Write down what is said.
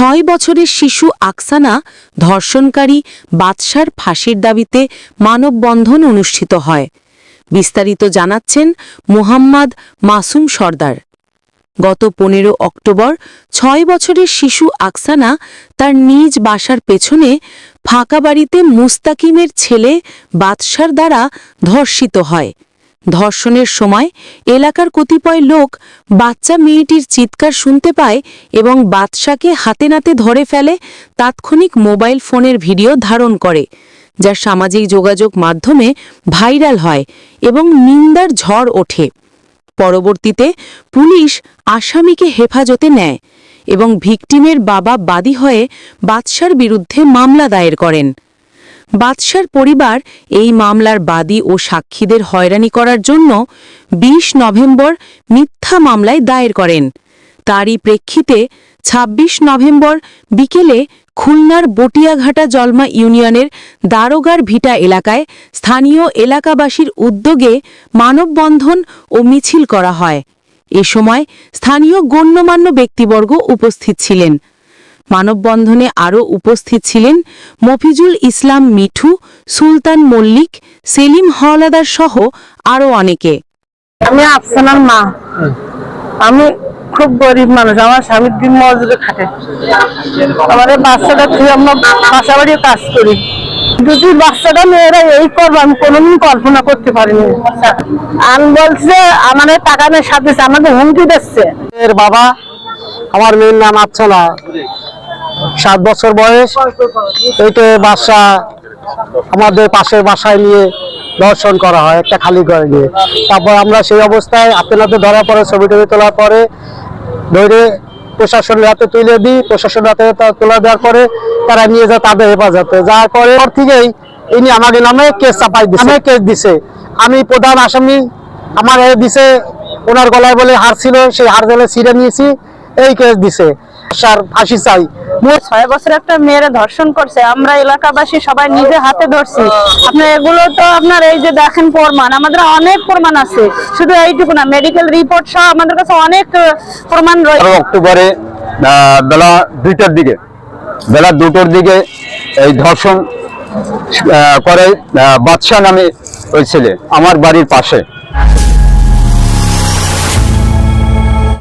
ছয় বছরের শিশু আকসানা ধর্ষণকারী বাদশার ফাঁসির দাবিতে মানববন্ধন অনুষ্ঠিত হয়। বিস্তারিত জানাচ্ছেন মোহাম্মদ মাসুম সর্দার। গত পনেরো অক্টোবর ছয় বছরের শিশু আকসানা তার নিজ বাসার পেছনে ফাঁকা বাড়িতে মুস্তাকিমের ছেলে বাদশার দ্বারা ধর্ষিত হয়। ধর্ষণের সময় এলাকার কতিপয় লোক বাচ্চা মেয়েটির চিৎকার শুনতে পায় এবং বাদশাকে হাতে নাতে ধরে ফেলে তাৎক্ষণিক মোবাইল ফোনের ভিডিও ধারণ করে, যা সামাজিক যোগাযোগ মাধ্যমে ভাইরাল হয় এবং নিন্দার ঝড় ওঠে। পরবর্তীতে পুলিশ আসামিকে হেফাজতে নেয় এবং ভিকটিমের বাবা বাদী হয়ে বাদশার বিরুদ্ধে মামলা দায়ের করেন। বাদশার পরিবার এই মামলার বাদী ও সাক্ষীদের হয়রানি করার জন্য ২০ নভেম্বর মিথ্যা মামলায় দায়ের করেন। তারই প্রেক্ষিতে ২৬ নভেম্বর বিকেলে খুলনার বটিয়াঘাটা জলমা ইউনিয়নের দারোগার ভিটা এলাকায় স্থানীয় এলাকাবাসীর উদ্যোগে মানববন্ধন ও মিছিল করা হয়। এ সময় স্থানীয় গণ্যমান্য ব্যক্তিবর্গ উপস্থিত ছিলেন। মানববন্ধনে আরও উপস্থিত ছিলেন মফিজুল ইসলাম মিঠু সুলতান মল্লিক সেলিম হওলাদার সহ আরও অনেকে। আমি আফসানার মা। আমি খুব গরিব মানুষ। আমার স্বামীর দিন মজুরে খাটে। আমার বাচ্চাটা তুই আমরা বাসা বাড়ি কাজ করি। যদি বাচ্চাটা মেয়েরা এই করব আমি কোনোদিন কল্পনা করতে পারিনি। আমি বলছে আমার এই টাকা নেই সাথে আমাকে হুমকি দিচ্ছে। এর বাবা আমার মেয়ের নাম আচ্ছনা সাত বছর বয়স। এইটা বাসা আমাদের পাশের বাসায় নিয়ে দর্শন করা হয় একটা খালি করে নিয়ে। তারপর আমরা সেই অবস্থায় আপনাদের ধরা পরে ছবি টবি তোলার পরে ধরে প্রশাসনের হাতে তুলে দিই প্রশাসনের হাতে তুলে দেওয়ার পরে তারা নিয়ে যায় তাদের হেফাজতে। যাওয়ার পরে পর থেকেই ইনি আমাকে নামে কেস চাপাই দিছে। কেস দিছে। আমি প্রধান আসামি আমার দিছে ওনার গলায় বলে হার ছিল সেই হার গলে ছিঁড়ে নিয়েছি এই কেস দিছে। স্যার ফাঁসি চাই। ছয় বছর একটা মেয়েরা ধর্ষণ করছে আমরা এলাকাবাসী সবাই নিজে হাতে ধরছি। আপনার এগুলো তো আপনার এই যে দেখেন প্রমাণ আমাদের অনেক প্রমাণ আছে। শুধু এইটুকু না মেডিকেল রিপোর্ট সহ আমাদের কাছে অনেক প্রমাণ রয়েছে। অক্টোবরে বেলা দুইটার দিকে বেলা দুটোর দিকে এই ধর্ষণ করে আহ, বাদশা নামে ওই ছেলে আমার বাড়ির পাশে।